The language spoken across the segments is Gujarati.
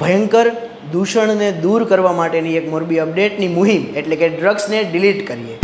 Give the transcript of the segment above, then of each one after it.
ભયંકર દૂષણને દૂર કરવા માટેની એક મોરબી અપડેટની મુહિમ, એટલે કે ડ્રગ્સને ડિલીટ કરીએ.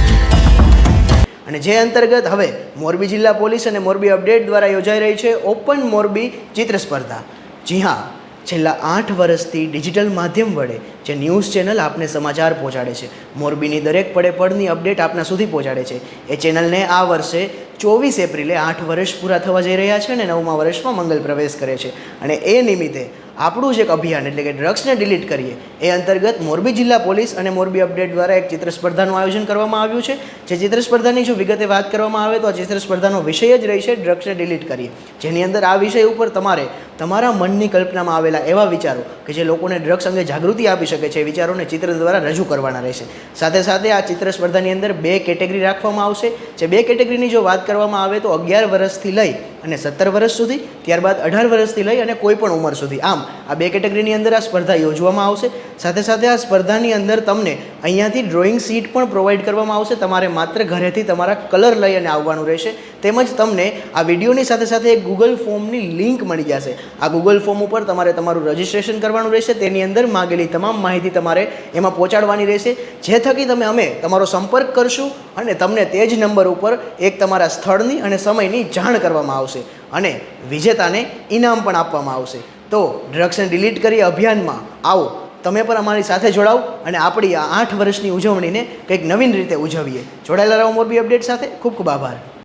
અને જે અંતર્ગત હવે મોરબી જિલ્લા પોલીસ અને મોરબી અપડેટ દ્વારા યોજાઈ રહી છે ઓપન મોરબી ચિત્ર સ્પર્ધા. જી હા, છેલ્લા આઠ વર્ષથી ડિજિટલ માધ્યમ વડે જે ન્યૂઝ ચેનલ આપને સમાચાર પહોંચાડે છે, મોરબીની દરેક પડે પડની અપડેટ આપના સુધી પહોંચાડે છે. એ ચેનલને આ વર્ષે ચોવીસ એપ્રિલે આઠ વર્ષ પૂરા થવા જઈ રહ્યા છે અને નવમા વર્ષમાં મંગલ પ્રવેશ કરે છે. અને એ નિમિત્તે આપણું જ એક અભિયાન એટલે કે ડ્રગ્સને ડિલીટ કરીએ, એ અંતર્ગત મોરબી જિલ્લા પોલીસ અને મોરબી અપડેટ દ્વારા એક ચિત્ર સ્પર્ધાનું આયોજન કરવામાં આવ્યું છે. જે ચિત્ર સ્પર્ધાની જો વિગતે વાત કરવામાં આવે તો આ ચિત્ર સ્પર્ધાનો વિષય જ રહી છે ડ્રગ્સને ડિલીટ કરીએ. જેની અંદર આ વિષય ઉપર તમારે તમારા મનની કલ્પનામાં આવેલા એવા વિચારો કે જે લોકોને ડ્રગ્સ અંગે જાગૃતિ આપી શકે છે, એ વિચારોને ચિત્ર દ્વારા રજૂ કરવાના રહેશે. સાથે સાથે આ ચિત્ર સ્પર્ધાની અંદર બે કેટેગરી રાખવામાં આવશે. જે બે કેટેગરીની જો વાત કરવામાં આવે તો અગિયાર વર્ષથી લઈ અને સત્તર વર્ષ સુધી, ત્યારબાદ અઢાર વર્ષથી લઈ અને કોઈ પણ ઉંમર સુધી. આમ આ બે કેટેગરીની અંદર આ સ્પર્ધા યોજવામાં આવશે. સાથે સાથે આ સ્પર્ધાની અંદર તમને અહીંયાથી ડ્રોઈંગ સીટ પણ પ્રોવાઈડ કરવામાં આવશે. તમારે માત્ર ઘરેથી તમારા કલર લઈ અને આવવાનું રહેશે. તેમજ તમને આ વિડીયોની સાથે સાથે એક ગૂગલ ફોર્મની લિંક મળી જશે. આ ગૂગલ ફોર્મ ઉપર તમારે તમારું રજિસ્ટ્રેશન કરવાનું રહેશે. તેની અંદર માગેલી તમામ માહિતી તમારે એમાં પહોંચાડવાની રહેશે. જે થકી તમે અમે તમારો સંપર્ક કરશું અને તમને તે જ નંબર ઉપર એક તમારા સ્થળની અને સમયની જાણ કરવામાં આવશે અને વિજેતાને ઇનામ પણ આપવામાં આવશે. તો ડ્રગ્સને ડિલીટ કરી અભિયાનમાં આવો. તમે પણ અમારી સાથે જોડાઓ અને આપણી આ આઠ વર્ષની ઉજવણીને કંઈક નવીન રીતે ઉજવીએ. જોડાયેલા રહો મોરબી અપડેટ સાથે. ખૂબ ખૂબ આભાર.